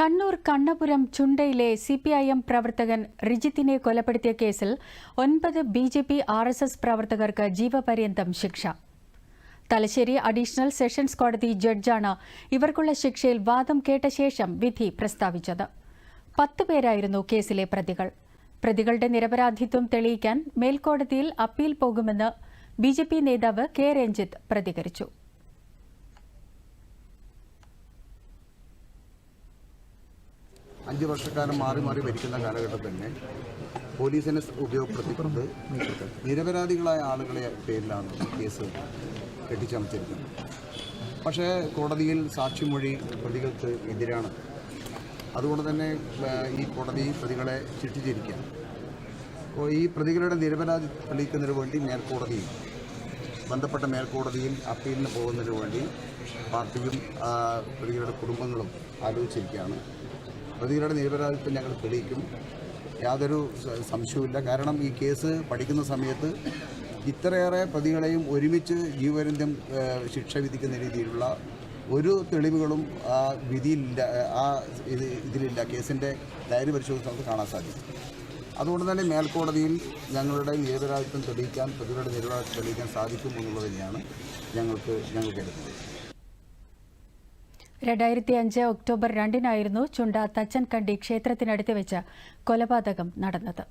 കണ്ണൂർ കണ്ണപുരം ചുണ്ടയിലെ C P I M പ്രവർത്തകൻ റിജിത്തിനെ കൊലപ്പെടുത്തിയ കേസിൽ ഒൻപത് B J P R S S പ്രവർത്തകർക്ക് ജീവപര്യന്തം ശിക്ഷ. തലശ്ശേരി അഡീഷണൽ സെഷൻസ് കോടതി ജഡ്ജാണ് ഇവർക്കുള്ള ശിക്ഷയിൽ വാദം കേട്ട ശേഷം വിധി പ്രസ്താവിച്ചത്. പത്ത് പേരായിരുന്നു കേസിലെ പ്രതികൾ. പ്രതികളുടെ നിരപരാധിത്വം തെളിയിക്കാൻ മേൽക്കോടതിയിൽ അപ്പീൽ പോകുമെന്ന് ബി നേതാവ് കെ രഞ്ജിത്ത് പ്രതികരിച്ചു. അഞ്ച് വർഷക്കാലം മാറി മാറി ഭരിക്കുന്ന കാലഘട്ടത്തിൽ തന്നെ പോലീസിനെ ഉപയോഗപ്പെടുത്തിക്കൊണ്ട് നിരപരാധികളായ ആളുകളെ പേരിലാണ് കേസ് കെട്ടിച്ചമച്ചിരിക്കുന്നത്. പക്ഷേ കോടതിയിൽ സാക്ഷിമൊഴി പ്രതികൾക്ക് എതിരാണ്. അതുകൊണ്ട് തന്നെ ഈ കോടതി പ്രതികളെ ശിക്ഷിച്ചിരിക്കുകയാണ്. അപ്പോൾ ഈ പ്രതികളുടെ നിരപരാധി തെളിയിക്കുന്നതിന് വേണ്ടി മേൽക്കോടതിയിൽ ബന്ധപ്പെട്ട മേൽക്കോടതിയിൽ അപ്പീലിന് പോകുന്നതിന് വേണ്ടി പാർട്ടിയും പ്രതികളുടെ കുടുംബങ്ങളും ആലോചിച്ചിരിക്കുകയാണ്. പ്രതികളുടെ നിരപരാധിത്വം ഞങ്ങൾ തെളിയിക്കും. യാതൊരു സംശയവുമില്ല. കാരണം ഈ കേസ് പഠിക്കുന്ന സമയത്ത് ഇത്രയേറെ പ്രതികളെയും ഒരുമിച്ച് ജീവപര്യന്തം ശിക്ഷ വിധിക്കുന്ന രീതിയിലുള്ള ഒരു തെളിവുകളും ആ വിധിയിലില്ല ആ ഇത് ഇതിലില്ല. കേസിന്റെ ഡയറി പരിശോധിച്ച് നമുക്ക് കാണാൻ സാധിക്കും. അതുകൊണ്ട് തന്നെ മേൽക്കോടതിയിൽ ഞങ്ങളുടെ നിരപരാധിത്വം തെളിയിക്കാൻ പ്രതികളുടെ നിരപരാധിത്വം തെളിയിക്കാൻ സാധിക്കും എന്നുള്ളത് തന്നെയാണ് ഞങ്ങൾക്ക് ഞങ്ങൾ കരുതുന്നത് രണ്ടായിരത്തി അഞ്ച് ഒക്ടോബർ രണ്ടിനായിരുന്നു ചുണ്ട തച്ചൻകണ്ടി ക്ഷേത്രത്തിനടുത്ത് വെച്ച് കൊലപാതകം നടന്നത്.